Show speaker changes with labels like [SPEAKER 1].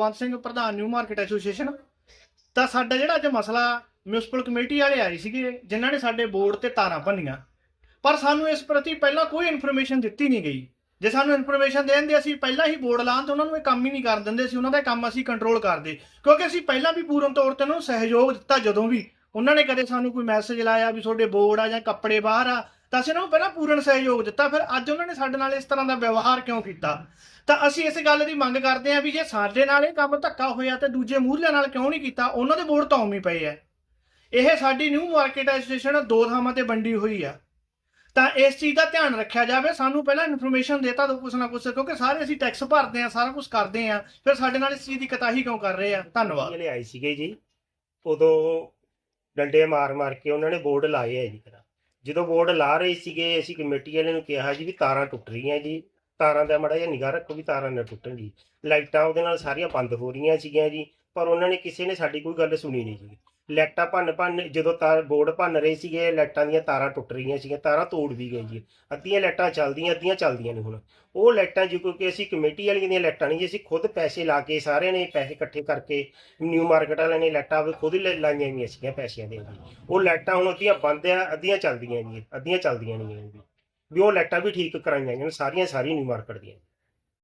[SPEAKER 1] ਕੁਲਵੰਤ ਸਿੰਘ, ਪ੍ਰਧਾਨ new market association. ਤਾਂ ਸਾਡਾ ਜਿਹੜਾ ਅੱਜ ਮਸਲਾ ਮਿਊਨਿਸਪਲ ਕਮੇਟੀ ਵਾਲੇ ਆਏ ਸੀਗੇ, ਜਿਨ੍ਹਾਂ ਨੇ ਸਾਡੇ ਬੋਰਡ ਤੇ ਤਾਰਾਂ ਭੰਨੀਆਂ। ਪਰ ਸਾਨੂੰ ਇਸ ਪ੍ਰਤੀ ਪਹਿਲਾਂ ਕੋਈ ਇਨਫੋਰਮੇਸ਼ਨ ਦਿੱਤੀ ਨਹੀਂ ਗਈ। ਜੇ ਸਾਨੂੰ ਇਨਫੋਰਮੇਸ਼ਨ ਦੇਣ ਦੇ ਅਸੀਂ ਪਹਿਲਾਂ ਹੀ ਬੋਰਡ ਲਾਉਣ ਤੇ ਉਹਨਾਂ ਨੂੰ ਇਹ ਕੰਮ ਹੀ ਨਹੀਂ ਕਰਨ ਦਿੰਦੇ ਸੀ ਉਹਨਾਂ ਦਾ ਕੰਮ ਅਸੀਂ ਕੰਟਰੋਲ ਕਰਦੇ। ਕਿਉਂਕਿ ਅਸੀਂ ਪਹਿਲਾਂ ਵੀ ਪੂਰਨ ਤੌਰ ਤੇ ਉਹਨਾਂ ਨੂੰ ਸਹਿਯੋਗ ਦਿੱਤਾ ਜਦੋਂ ਵੀ। ਉਹਨਾਂ ਨੇ ਕਦੇ ਸਾਨੂੰ ਕੋਈ ਮੈਸੇਜ ਲਾਇਆ ਵੀ ਤੁਹਾਡੇ ਬੋਰਡ ਆ ਜਾਂ ਕੱਪੜੇ ਬਾਹਰ ਆ ਤਾਂ ਅਸੀਂ ਇਹਨਾਂ ਨੂੰ ਪਹਿਲਾਂ ਪੂਰਨ ਸਹਿਯੋਗ ਦਿੱਤਾ, ਫਿਰ ਅੱਜ ਉਹਨਾਂ ਨੇ ਸਾਡੇ ਨਾਲ ਇਸ ਤਰ੍ਹਾਂ ਦਾ ਵਿਵਹਾਰ ਕਿਉਂ ਕੀਤਾ? ਤਾਂ ਅਸੀਂ ਇਸ ਗੱਲ ਦੀ ਮੰਗ ਕਰਦੇ ਹਾਂ ਵੀ ਜੇ ਸਾਡੇ ਨਾਲ ਇਹ ਕੰਮ ਧੱਕਾ ਹੋਇਆ ਤੇ ਦੂਜੇ ਮੂਹਰਲਿਆਂ ਨਾਲ ਕਿਉਂ ਨਹੀਂ ਕੀਤਾ, ਉਹਨਾਂ ਦੇ ਬੋਰਡ ਤਾਂ ਉਵੇਂ ਹੀ ਪਏ ਆ। ਇਹ ਸਾਡੀ ਨਿਊ ਮਾਰਕੀਟ ਐਸੋਸੀਏਸ਼ਨ ਦੋ ਥਾਵਾਂ ਤੇ ਵੰਡੀ ਹੋਈ ਆ। ਤਾਂ ਇਸ ਚੀਜ਼ ਦਾ ਧਿਆਨ ਰੱਖਿਆ ਜਾਵੇ, ਸਾਨੂੰ ਪਹਿਲਾਂ ਇਨਫੋਰਮੇਸ਼ਨ ਦੇਤਾ ਦੋ ਕੁਛ ਨਾ ਕੁਛ, ਕਿਉਂਕਿ ਸਾਰੇ ਅਸੀਂ ਟੈਕਸ ਭਰਦੇ ਆ ਸਾਰਾ ਕੁਝ ਕਰਦੇ ਆ ਫਿਰ ਸਾਡੇ ਨਾਲ ਇਸ ਚੀਜ਼ ਦੀ ਕਤਾਹੀ ਕਿਉਂ ਕਰ ਰਹੇ ਆ? ਧੰਨਵਾਦ।
[SPEAKER 2] ਵਾਲੇ ਆਏ ਸੀਗੇ ਜੀ, ਉਦੋਂ ਡੰਡੇ ਮਾਰ ਮਾਰ ਕੇ ਉਹਨਾਂ ਨੇ ਬੋਰਡ ਲਾਏ ਆ ਜੀ ਜਦੋਂ ਬੋਰਡ ਲਾ ਰਹੇ ਸੀਗੇ, ਅਸੀਂ ਕਮੇਟੀ ਵਾਲਿਆਂ ਨੂੰ ਕਿਹਾ ਜੀ ਵੀ ਤਾਰਾਂ ਟੁੱਟ ਰਹੀਆਂ ਜੀ। ਤਾਰਾਂ ਦਾ ਮੜਾ ਜਿਹਾ ਨਿਗਾਹ ਰੱਖੋ ਵੀ ਤਾਰਾਂ ਨਾ ਟੁੱਟਣ ਜੀ। ਲਾਈਟਾਂ ਉਹਦੇ ਨਾਲ ਸਾਰੀਆਂ ਬੰਦ ਹੋ ਰਹੀਆਂ ਸੀਗੀਆਂ ਜੀ, ਪਰ ਉਹਨਾਂ ਨੇ ਕਿਸੇ ਨੇ ਸਾਡੀ ਕੋਈ ਗੱਲ ਸੁਣੀ ਨਹੀਂ ਜੀ। ਲਾਈਟਾਂ ਭੰਨ ਭੰਨ, ਜਦੋਂ ਤਾਰ ਬੋਰਡ ਭੰਨ ਰਹੇ ਸੀਗੇ ਲਾਈਟਾਂ ਦੀਆਂ ਤਾਰਾਂ ਟੁੱਟ ਰਹੀਆਂ ਸੀਗੀਆਂ, ਤਾਰਾਂ ਤੋੜ ਵੀ ਗਏ ਜੀ। ਅੱਧੀਆਂ ਲਾਈਟਾਂ ਚੱਲਦੀਆਂ ਅੱਧੀਆਂ ਚੱਲਦੀਆਂ ਨਹੀਂ ਹੁਣ। ਉਹ ਲਾਈਟਾਂ ਜੀ, ਕਿਉਂਕਿ ਅਸੀਂ ਕਮੇਟੀ ਵਾਲੀਆਂ ਦੀਆਂ ਲਾਈਟਾਂ ਨਹੀਂ ਜੀ, ਅਸੀਂ ਖੁਦ ਪੈਸੇ ਲਾ ਕੇ ਸਾਰਿਆਂ ਨੇ ਪੈਸੇ ਇਕੱਠੇ ਕਰਕੇ ਨਿਊ ਮਾਰਕੀਟ ਵਾਲਿਆਂ ਨੇ ਲਾਈਟਾਂ ਵੀ ਖੁਦ ਹੀ ਲਾਈਆਂ ਹੋਈਆਂ ਸੀਗੀਆਂ ਪੈਸਿਆਂ ਦੇ ਜੀ। ਉਹ ਲਾਈਟਾਂ ਹੁਣ ਅੱਧੀਆਂ ਬੰਦ ਆ, ਅੱਧੀਆਂ ਚੱਲਦੀਆਂ ਜੀ, ਅੱਧੀਆਂ ਚੱਲਦੀਆਂ ਨਹੀਂ ਜੀ। ਵੀ ਉਹ ਲਾਈਟਾਂ ਵੀ ਠੀਕ ਕਰਾਈਆਂ ਗਈਆਂ ਸਾਰੀਆਂ ਸਾਰੀਆਂ ਨਿਊ ਮਾਰਕੀਟ ਦੀਆਂ।